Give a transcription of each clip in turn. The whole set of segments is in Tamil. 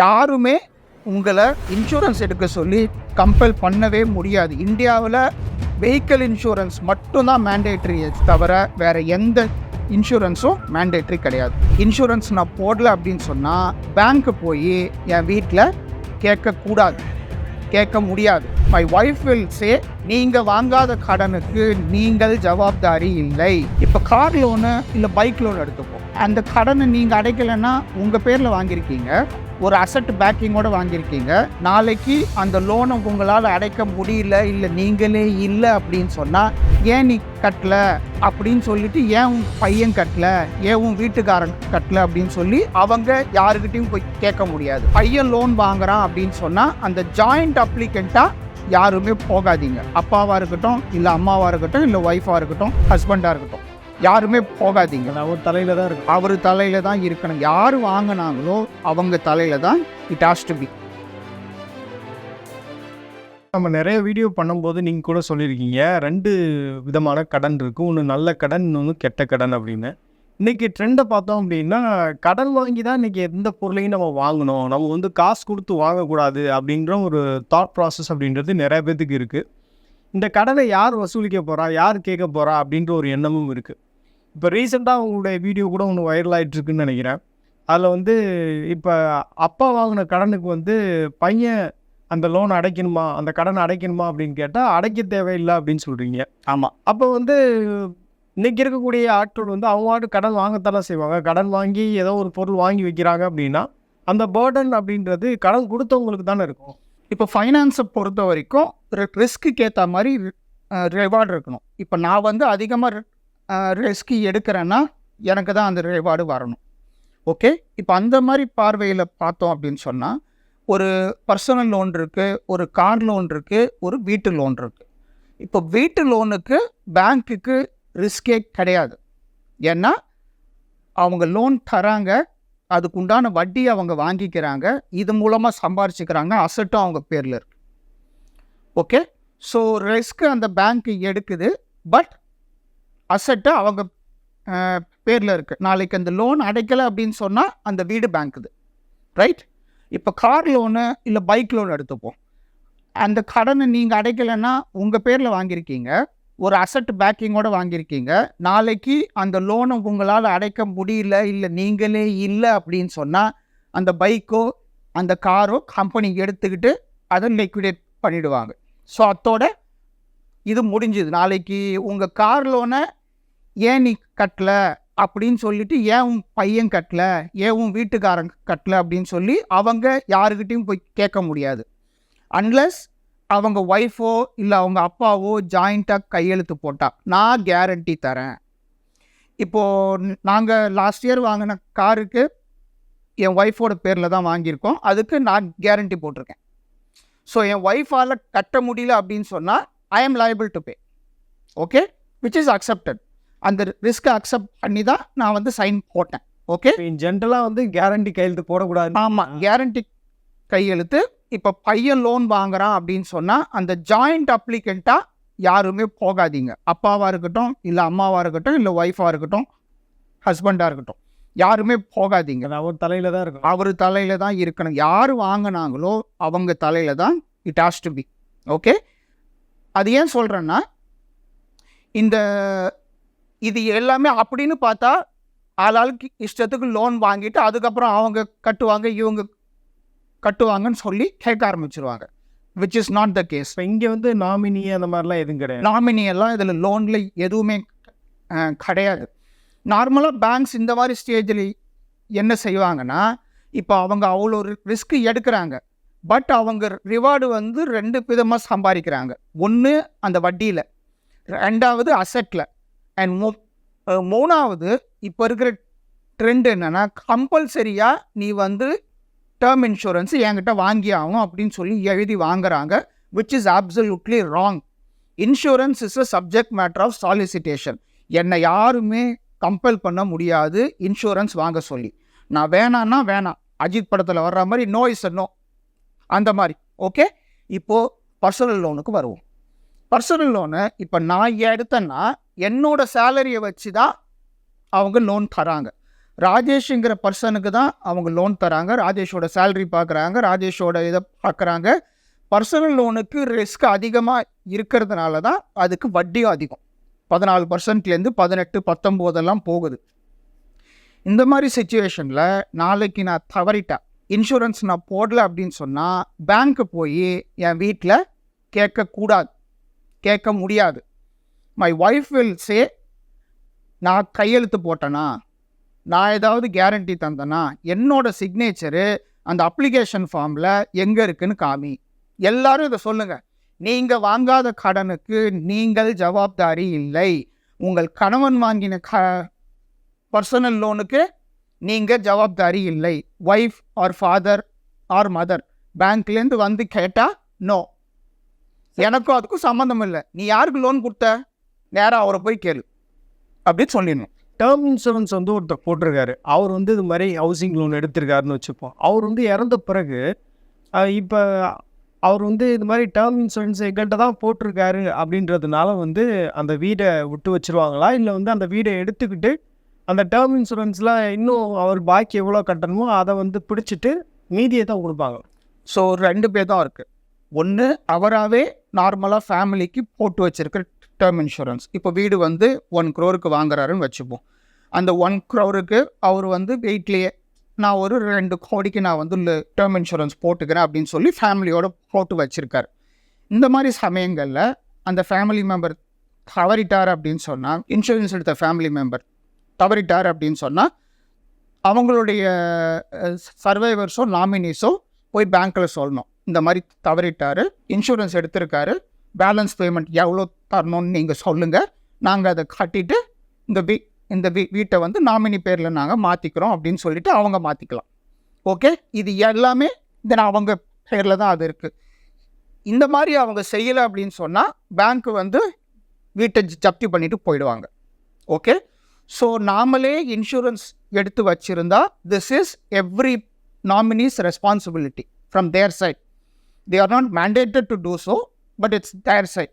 யாருமே உங்களை இன்சூரன்ஸ் எடுக்க சொல்லி கம்பல் பண்ணவே முடியாது. இந்தியாவில் வெஹிக்கிள் இன்சூரன்ஸ் மட்டும்தான் மேண்டேட்ரி தவிர வேற எந்த இன்சூரன்ஸும் மேண்டேட்ரி கிடையாது. இன்சூரன்ஸ் நான் போடல அப்படின்னு சொன்னால் பேங்க்கு போய் என் வீட்டில் கேட்கக்கூடாது. கேட்க முடியாது. மை ஒய்ஃப் வில் சே நீங்கள் வாங்காத கடனுக்கு நீங்கள் ஜவாப்தாரி இல்லை. இப்போ கார் லோனு இல்லை பைக் லோன் எடுத்துப்போம் அந்த கடனை நீங்கள் அடைக்கலைன்னா உங்கள் பேரில் வாங்கியிருக்கீங்க. ஒரு அசட் பேக்கிங்கோட வாங்கியிருக்கீங்க. நாளைக்கு அந்த லோனை உங்களால் அடைக்க முடியல இல்லை நீங்களே இல்லை அப்படின்னு சொன்னால் ஏன் நீ கட்டல? அப்படின்னு சொல்லிட்டு ஏன் உன் பையன் கட்டல? ஏன் உன் வீட்டுக்காரன் கட்டல? அப்படின்னு சொல்லி அவங்க யாருக்கிட்டையும் போய் கேட்க முடியாது. பையன் லோன் வாங்குறான் அப்படின்னு சொன்னால் அந்த ஜாயிண்ட் அப்ளிகண்ட்டாக யாருமே போகாதீங்க. அப்பாவாக இருக்கட்டும் இல்லை அம்மாவாக இருக்கட்டும் இல்லை ஒய்ஃபாக இருக்கட்டும் ஹஸ்பண்டாக இருக்கட்டும். யாருமே போகாதீங்க. அவர் தலையில தான் இருக்கு அவர் தலையில தான் இருக்கணும். யார் வாங்கினாங்களோ அவங்க தலையில தான் இட் ஹாஸ் டு பி நம்ம நிறைய வீடியோ பண்ணும்போது நீங்கள் கூட சொல்லியிருக்கீங்க. ரெண்டு விதமான கடன் இருக்குது ஒன்று நல்ல கடன் இன்னொன்று கெட்ட கடன் அப்படின்னு. இன்னைக்கு ட்ரெண்டை பார்த்தோம் அப்படின்னா கடன் வாங்கி தான் இன்னைக்கு எந்த பொருளையும் நம்ம வாங்கணும். நம்ம வந்து காசு கொடுத்து வாங்கக்கூடாது அப்படின்ற ஒரு தாட் ப்ராசஸ் அப்படின்றது நிறைய பேத்துக்கு இருக்குது இந்த கடனை யார் வசூலிக்க போகிறா யார் கேட்க போகிறா அப்படின்ற ஒரு எண்ணமும் இருக்குது இப்போ ரீசெண்டாக உங்களுடைய வீடியோ கூட ஒன்று வைரல் ஆயிட்டு இருக்குன்னு நினைக்கிறேன். அதில் வந்து இப்போ அப்பா வாங்கின கடனுக்கு வந்து பையன் அந்த லோன் அடைக்கணுமா? அந்த கடனை அடைக்கணுமா? அப்படின்னு கேட்டால் அடைக்க தேவையில்லை அப்படின்னு சொல்கிறீங்க ஆமாம் அப்போ வந்து இன்னைக்கு இருக்கக்கூடிய ஆட்கள் வந்து அவங்க ஆட்டு கடன் வாங்கத்தானே செய்வாங்க. கடன் வாங்கி ஏதோ ஒரு பொருள் வாங்கி வைக்கிறாங்க அப்படின்னா அந்த பேர்டன் அப்படின்றது கடன் கொடுத்தவங்களுக்கு தானே இருக்கும். இப்போ ஃபைனான்ஸை பொறுத்த வரைக்கும் ரிஸ்க்குக்கு ஏற்ற மாதிரி ரிவார்டு இருக்கணும். இப்போ நான் வந்து அதிகமாக ரிஸ்க் எடுக்கிறேன்னா எனக்கு தான் அந்த ரிவார்டு வரணும். ஓகே? இப்போ அந்த மாதிரி பார்வையில் பார்த்தோம் அப்படின்னு சொன்னால் ஒரு பர்சனல் லோன் இருக்குது ஒரு கார் லோன் இருக்குது ஒரு வீட்டு லோன் இருக்குது இப்போ வீட்டு லோனுக்கு பேங்க்குக்கு ரிஸ்கே கிடையாது. ஏன்னா அவங்க லோன் தராங்க அதுக்கு உண்டான வட்டி அவங்க வாங்கிக்கிறாங்க இது மூலமாக சம்பாரிச்சுக்கிறாங்க அசட்டும் அவங்க பேரில் இருக்குது ஓகே ஸோ ரிஸ்க்கு அந்த பேங்க் எடுக்குது பட் அசட்டு அவங்க பேரில் இருக்குது நாளைக்கு அந்த லோன் அடைக்கலை அப்படின்னு சொன்னால் அந்த வீடு பேங்க்குது ரைட் இப்போ கார் லோனு இல்லை பைக் லோன் எடுத்துப்போம். அந்த கடனை நீங்கள் அடைக்கலைன்னா உங்கள் பேரில் வாங்கியிருக்கீங்க. ஒரு அசட் பேக்கிங்கோடு வாங்கியிருக்கீங்க. நாளைக்கு அந்த லோனை உங்களால் அடைக்க முடியல இல்லை நீங்களே இல்லை அப்படின்னு சொன்னால் அந்த பைக்கோ அந்த காரோ கம்பெனி எடுத்துக்கிட்டு அதை லிக்விடேட் பண்ணிவிடுவாங்க ஸோ அத்தோட இது முடிஞ்சுது. நாளைக்கு உங்கள் கார் லோனை ஏன் நீ கட்டலை? அப்படின்னு சொல்லிட்டு ஏன் உன் பையன் கட்டல? ஏன் உன் வீட்டுக்காரன் கட்டலை? அப்படின்னு சொல்லி அவங்க யாருக்கிட்டையும் போய் கேட்க முடியாது. அன்லஸ் அவங்க ஒய்ஃபோ இல்லை அவங்க அப்பாவோ ஜாயிண்ட்டாக கையெழுத்து போட்டால் நான் கேரண்டி தரேன். இப்போது நாங்கள் லாஸ்ட் இயர் வாங்கின காருக்கு என் ஒய்ஃபோட பேரில் தான் வாங்கியிருக்கோம். அதுக்கு நான் கேரண்டி போட்டிருக்கேன். ஸோ என் ஒய்ஃபால் கட்ட முடியல அப்படின்னு சொன்னால் I am liable to pay okay which is accepted அந்த ரிஸ்க்கை அக்செப்ட் பண்ணி தான் நான் வந்து சைன் போட்டேன். ஓகே ஜென்ரலாக வந்து கேரண்டி கையெழுத்து போடக்கூடாது. ஆமாம் கேரண்டி கையெழுத்து. இப்போ பையன் லோன் வாங்குறான் அப்படின்னு சொன்னால் அந்த ஜாயிண்ட் அப்ளிகண்ட்டாக யாருமே போகாதீங்க. அப்பாவாக இருக்கட்டும் இல்லை அம்மாவாக இருக்கட்டும் இல்லை ஒய்ஃபாக இருக்கட்டும் ஹஸ்பண்டாக இருக்கட்டும். யாருமே போகாதீங்க. அவர் தலையில தான் இருக்கும் அவர் தலையில தான் இருக்கணும். யார் வாங்கினாங்களோ அவங்க தலையில தான் it has to be okay அது ஏன் சொல்கிறேன்னா இந்த இது எல்லாமே அப்படின்னு பார்த்தா ஆளாளுக்கு இஷ்டத்துக்கு லோன் வாங்கிட்டு அதுக்கப்புறம் அவங்க கட்டுவாங்க இவங்க கட்டுவாங்கன்னு சொல்லி கேட்க ஆரம்பிச்சிருவாங்க. Which is not the case இங்கே வந்து நாமினி அந்த மாதிரிலாம் எதுவும் கிடையாது. நாமினி எல்லாம் இதில் லோனில் எதுவுமே கிடையாது. நார்மலாக பேங்க்ஸ் இந்த மாதிரி ஸ்டேஜில் என்ன செய்வாங்கன்னா இப்போ அவங்க அவ்வளோ ரிஸ்க் எடுக்கிறாங்க. பட் அவங்க ரிவார்டு வந்து ரெண்டு விதமாக சம்பாதிக்கிறாங்க. ஒன்று அந்த வட்டியில் ரெண்டாவது அசட்டில் அண்ட் மூ மூணாவது இப்போ இருக்கிற ட்ரெண்ட் என்னென்னா கம்பல்சரியாக நீ வந்து டேர்ம் இன்சூரன்ஸ் என்கிட்ட வாங்கி ஆகும் அப்படின்னு சொல்லி எழுதி வாங்குறாங்க which is absolutely wrong insurance is a subject matter of solicitation என்னை யாருமே கம்பல் பண்ண முடியாது இன்சூரன்ஸ் வாங்க சொல்லி. நான் வேணான்னா வேணாம். அஜித் படத்தில் வர்ற மாதிரி நோ இஸ் நோ அந்த மாதிரி. ஓகே இப்போது பர்சனல் லோனுக்கு வருவோம். பர்சனல் லோனு இப்போ நான் எடுத்தேன்னா என்னோட சேலரியை வச்சு தான் அவங்க லோன் தராங்க. ராஜேஷுங்கிற பர்சனுக்கு தான் அவங்க லோன் தராங்க. ராஜேஷோட சேலரி பார்க்குறாங்க ராஜேஷோட இதை பார்க்குறாங்க பர்சனல் லோனுக்கு ரிஸ்க் அதிகமாக இருக்கிறதுனால தான் அதுக்கு வட்டியும் அதிகம். பதினாலு பர்சன்ட்லேருந்து பதினெட்டு பத்தொம்போதெல்லாம் போகுது. இந்த மாதிரி சுச்சுவேஷனில் நாளைக்கு நான் தவறிட்டேன் இன்சூரன்ஸ் நான் போடல அப்படின்னு சொன்னால் பேங்க்கு போய் என் வீட்டில் கேட்கக்கூடாது. கேட்க முடியாது. மை ஒய்ஃப் வில் சே நான் கையெழுத்து போட்டேனா? நான் ஏதாவது கேரண்டி தந்தேனா? என்னோடய சிக்னேச்சரு அந்த அப்ளிகேஷன் ஃபார்மில் எங்கே இருக்குன்னு காமி. எல்லோரும் இதை சொல்லுங்கள் நீங்கள் வாங்காத கடனுக்கு நீங்கள் ஜவாப்தாரி இல்லை. உங்கள் கணவன் வாங்கின க பர்சனல் லோனுக்கு நீங்கள் ஜவாப்தாரி இல்லை. Wife or father or mother பேங்க்லேருந்து வந்து கேட்டால் நோ எனக்கும் அதுக்கும் சம்மந்தம் இல்லை. நீ யாருக்கு லோன் கொடுத்த? நேராக அவரை போய் கேளு. அப்படின்னு சொல்லிடணும். டேர்ம் இன்சூரன்ஸ் வந்து ஒருத்தர் போட்டிருக்காரு. அவர் வந்து இது மாதிரி ஹவுசிங் லோன் எடுத்திருக்காருன்னு வச்சுப்போம். அவர் வந்து இறந்த பிறகு இப்போ அவர் வந்து இது மாதிரி டேர்ம் இன்சூரன்ஸ் எங்கள்கிட்ட தான் போட்டிருக்காரு அப்படின்றதுனால வந்து அந்த வீடை விட்டு வச்சிருவாங்களா? இல்லை வந்து அந்த வீடை எடுத்துக்கிட்டு அந்த டேர்ம் இன்சூரன்ஸில் இன்னும் அவர் பாக்கி எவ்வளோ கட்டணுமோ அதை வந்து பிடிச்சிட்டு மீதியை தான் கொடுப்பாங்க. ஸோ ரெண்டு பேர் தான் இருக்குது ஒன்று அவராகவே நார்மலாக ஃபேமிலிக்கு போட்டு வச்சிருக்கிற டேர்ம் இன்சூரன்ஸ் இப்போ வீடு வந்து ஒன் க்ரோருக்கு வாங்குறாருன்னு வச்சுப்போம். அந்த ஒன் க்ரோருக்கு அவர் வந்து வெயிட்லேயே நான் ஒரு ரெண்டு கோடிக்கு நான் வந்து டேர்ம் இன்சூரன்ஸ் போட்டுக்கிறேன் அப்படின்னு சொல்லி ஃபேமிலியோட போட்டு வச்சுருக்காரு. இந்த மாதிரி சமயங்களில் அந்த ஃபேமிலி மெம்பர் தவறிட்டார் அப்படின்னு சொன்னால் இன்சூரன்ஸ் எடுத்த ஃபேமிலி மெம்பர் தவறிட்டார் அப்படின்னு சொன்னால் அவங்களுடைய சர்வைவர்ஸோ நாமினிஸோ போய் பேங்க்கில் சொல்லணும். இந்த மாதிரி தவறிட்டார் இன்சூரன்ஸ் எடுத்திருக்காரு பேலன்ஸ் பேமெண்ட் எவ்வளோ தரணும்னு நீங்கள் சொல்லுங்கள் நாங்கள் அதை கட்டிட்டு இந்த பி இந்த வீ வீட்டை வந்து நாமினி பேரில் நாங்கள் மாற்றிக்கிறோம் அப்படின்னு சொல்லிட்டு அவங்க மாற்றிக்கலாம் ஓகே? இது எல்லாமே தென் அவங்க பேரில் தான் அது இருக்குது இந்த மாதிரி அவங்க செய்யலை அப்படின்னு சொன்னால் பேங்க்கு வந்து வீட்டை ஜ- ஜப்தி பண்ணிவிட்டு போயிடுவாங்க. ஓகே? ஸோ நாமளே இன்சூரன்ஸ் எடுத்து வச்சுருந்தா this is every nominee's responsibility from their side they are not mandated to do so but it's their side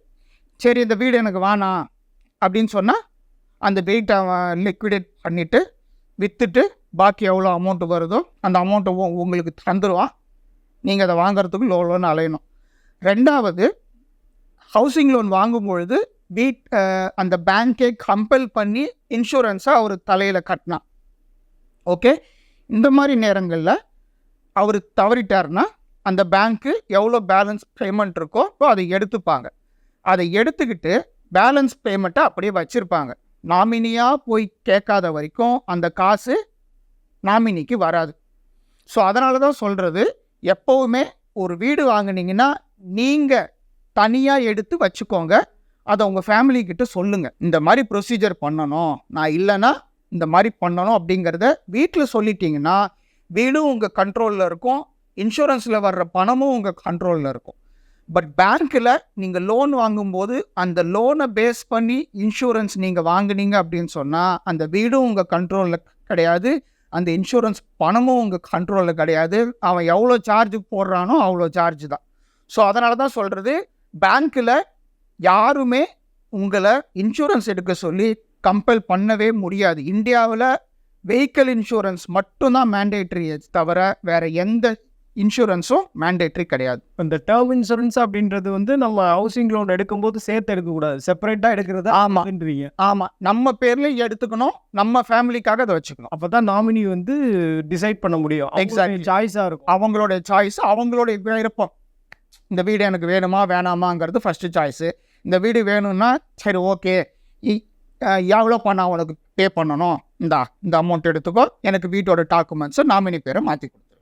சரி இந்த வீடு எனக்கு வேணாம் அப்படின்னு சொன்னால் அந்த டேட்டை அவன் லிக்விடேட் பண்ணிவிட்டு விற்றுட்டு பாக்கி எவ்வளோ அமௌண்ட்டு வருதோ அந்த அமௌண்ட்டை உங்களுக்கு தந்துடுவான் நீங்கள் அதை வாங்குறதுக்கு லோ லோன் அலையணும். ரெண்டாவது ஹவுசிங் லோன் வாங்கும் பொழுது வீட் அந்த பேங்க்கே கம்பல் பண்ணி இன்சூரன்ஸை அவர் தலையில் கட்டினான் ஓகே இந்த மாதிரி நேரங்களில் அவர் தவறிட்டார்னா அந்த பேங்க்கு எவ்வளோ பேலன்ஸ் பேமெண்ட் இருக்கோ அதை எடுத்துப்பாங்க. அதை எடுத்துக்கிட்டு பேலன்ஸ் பேமெண்ட்டை அப்படியே வச்சுருப்பாங்க. நாமினியாக போய் கேட்காத வரைக்கும் அந்த காசு நாமினிக்கு வராது. ஸோ அதனால தான் சொல்கிறது எப்போவுமே ஒரு வீடு வாங்கினீங்கன்னா நீங்கள் தனியாக எடுத்து வச்சுக்கோங்க. அதை உங்கள் ஃபேமிலிக்கிட்ட சொல்லுங்கள் இந்த மாதிரி ப்ரொசீஜர் பண்ணணும். நான் இல்லைன்னா இந்த மாதிரி பண்ணணும் அப்படிங்கிறத வீட்டில் சொல்லிட்டீங்கன்னா வீடும் உங்கள் கண்ட்ரோலில் இருக்கும். இன்சூரன்ஸில் வர்ற பணமும் உங்கள் கண்ட்ரோலில் இருக்கும். பட் பேங்க்கில் நீங்கள் லோன் வாங்கும்போது அந்த லோனை பேஸ் பண்ணி இன்சூரன்ஸ் நீங்கள் வாங்குனீங்க அப்படின்னு சொன்னால் அந்த வீடும் உங்கள் கண்ட்ரோலில் கிடையாது. அந்த இன்சூரன்ஸ் பணமும் உங்கள் கண்ட்ரோலில் கிடையாது. அவன் எவ்வளோ சார்ஜ் போடுறானோ அவ்வளோ சார்ஜ் தான். ஸோ அதனால தான் சொல்கிறது பேங்க்கில் யாருமே உங்களை இன்சூரன்ஸ் எடுக்க சொல்லி கம்பல் பண்ணவே முடியாது. இந்தியாவில் வெஹிக்கிள் இன்சூரன்ஸ் மட்டும்தான் மேண்டேட்ரி தவிர வேறு எந்த இன்சூரன்ஸும் மேண்டேட்ரி கிடையாது. இந்த டேர்ம் இன்சூரன்ஸ் அப்படின்றது வந்து நம்ம ஹவுசிங் லோன் எடுக்கும்போது சேர்த்து எடுக்கக்கூடாது. செப்பரேட்டாக எடுக்கிறது ஆமா. அப்படின்றீங்க. ஆமாம் நம்ம பேர்லேயும் எடுத்துக்கணும். நம்ம ஃபேமிலிக்காக அதை வச்சுக்கணும். அப்போ தான் நாமினி வந்து டிசைட் பண்ண முடியும். Exactly. சாய்ஸாக இருக்கும். அவங்களோட சாய்ஸ் அவங்களுடைய விருப்பம். இந்த வீடு எனக்கு வேணுமா வேணாமாங்கிறது ஃபஸ்ட்டு சாய்ஸு இந்த வீடு வேணும்னா சரி ஓகே எவ்வளோ பணம் உனக்கு பே பண்ணணும்? இந்தா இந்த அமௌண்ட் எடுத்துக்கோ. எனக்கு வீட்டோட டாக்குமெண்ட்ஸை நாமினி பேரை மாற்றி கொடுத்துரு